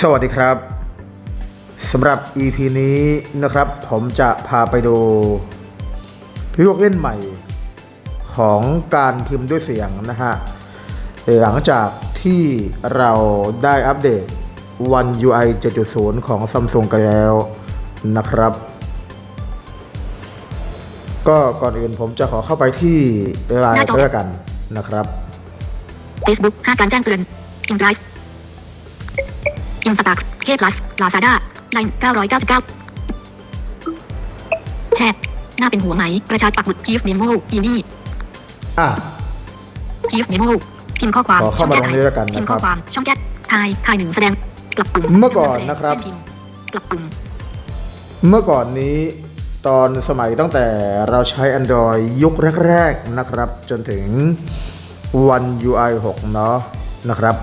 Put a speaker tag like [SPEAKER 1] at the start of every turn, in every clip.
[SPEAKER 1] สวัสดีครับสำหรับ EP นี้นะครับ ผมจะพาไปดูพิวกเล่นใหม่ ของการพิมพ์ด้วยเสียงนะฮะหลังจากที่เราได้อัปเดต One UI 7.0 ของ Samsung กันแล้วนะครับ ก็ก่อนอื่นผมจะขอเข้าไปที่ไล
[SPEAKER 2] หน้า
[SPEAKER 1] น์
[SPEAKER 2] จอ
[SPEAKER 1] เพื่อกันนะครับ
[SPEAKER 2] Facebook 5การแจ้งเตือนอินไรส์อิ นสตาเคพลัสลาซาด้าไลน์999แชทหน้าเป็นหัวไหม ประชาปักหมุดคีฟเมโมอีนี่
[SPEAKER 1] อะ
[SPEAKER 2] คีฟเมโมพิมพ์ข้อความ
[SPEAKER 1] ขอเข้ามาตรงนี้แล้วกันนะครับ
[SPEAKER 2] พิมพ์ข้อความช่องแก้ทายทายหนึ่งแสดงกลับปุ่ม
[SPEAKER 1] เมื่อก่อนนะครับ
[SPEAKER 2] เล่พิมพ์กลับปุ่ม
[SPEAKER 1] เมื่อก่อนนี้ตอนสมัยตั้งแต่เราใช้ Android ยุคแรก ๆ นะครับ จนถึง One UI 6 เนาะนะครับ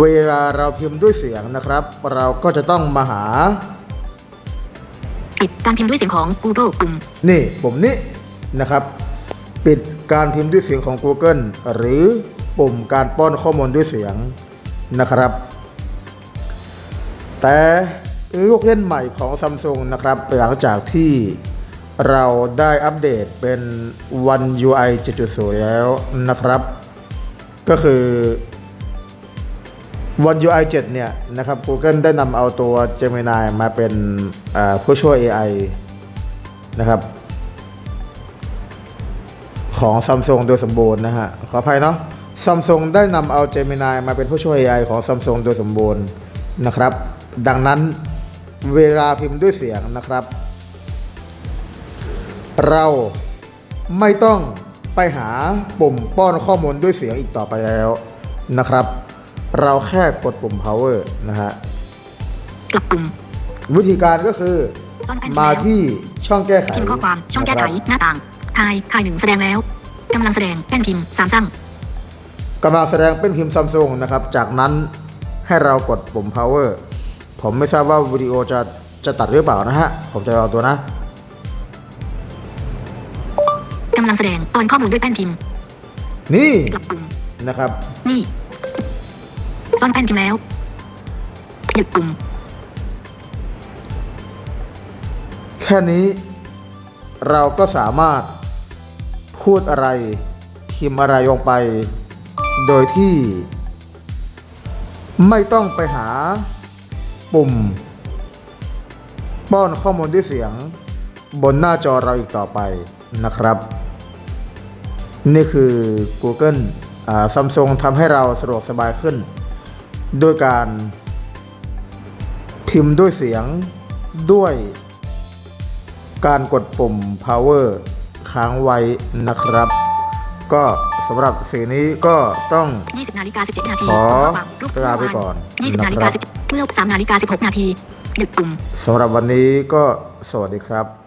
[SPEAKER 1] เวลาเราพิมพ์ด้วยเสียงนะครับ เราก็จะต้องมาหา
[SPEAKER 2] ปิดการพิมพ์ด้วยเสียงของ Google ปุ่ม
[SPEAKER 1] นี่ปุ่มนี้นะครับ ปิดการพิมพ์ด้วยเสียงของ Google หรือปุ่มการป้อนข้อมูลด้วยเสียงนะครับ แต่ลูกเล่นใหม่ของ Samsung นะครับหลังจากที่เราได้อัปเดตเป็น One UI 7.0 แล้วนะครับ ก็คือ One UI 7 เนี่ยนะครับ Google ได้นำเอาตัว Gemini มาเป็นผู้ช่วย AI นะครับ ของ Samsung โดยสมบูรณ์นะฮะ ขออภัยเนาะ Samsung ได้นำเอา Gemini มาเป็นผู้ช่วย AI ของ Samsung โดยสมบูรณ์นะครับ ดังนั้นเวลาพิมพ์ด้วยเสียงนะครับ เราไม่ต้องไปหาปุ่มป้อนข้อมูลด้วยเสียงอีกต่อไปแล้วนะครับ เราแค่กดปุ่ม power นะฮะ
[SPEAKER 2] กลับปุ่ม
[SPEAKER 1] วิธีการก็คือ
[SPEAKER 2] ซ่อนแผนที่
[SPEAKER 1] มา
[SPEAKER 2] แล้ว
[SPEAKER 1] ที่ช่องแก้ไข
[SPEAKER 2] พิมพ์ข้อความช่องแก้ไข
[SPEAKER 1] นะครับ
[SPEAKER 2] หน้าต่างทายทายหนึ่งแสดงแล้วกำลังแสดงแป้นพิมพ์สามสั่ง
[SPEAKER 1] กำลังแสดงเป็นพิมพ์ซัมซุงนะครับ จากนั้นให้เรากดปุ่ม power ผมไม่ทราบว่าวิดีโอจะจะตัดหรือเปล่านะฮะ ผมจะเอาตัวนะ
[SPEAKER 2] กำลังแสดงตอนข้อมูลด้วยแป้นพิมพ์
[SPEAKER 1] นี่
[SPEAKER 2] กลับปุ่ม
[SPEAKER 1] นะครับ
[SPEAKER 2] นี่ ซ่อนแป้นพิมพ์แล้วหยุดปุ่ม
[SPEAKER 1] แค่นี้ เราก็สามารถพูดอะไร พิมพ์อะไรลงไป โดยที่ ไม่ต้องไปหา ปุ่ม ป้อนข้อมูลด้วยเสียง บนหน้าจอเราอีกต่อไปนะครับ นี่คือ Google ซัมซุงทำให้เราสะดวกสบายขึ้น ด้วยการ พิมพ์ด้วยเสียงด้วย การกดปุ่ม power ค้างไว้นะครับ ก็สำหรับสีนี้ก็ต้อง
[SPEAKER 2] 20นาฬิกา17นาที
[SPEAKER 1] ขอ
[SPEAKER 2] ส่งข้อความรูป
[SPEAKER 1] ลาไปก่อน
[SPEAKER 2] 20นาฬิ
[SPEAKER 1] นะครั
[SPEAKER 2] กา
[SPEAKER 1] บ
[SPEAKER 2] 10เมื่อ3นาฬิกา16 นาทีหยุดปุ่ม
[SPEAKER 1] สำหรับวันนี้ก็สวัสดีครับ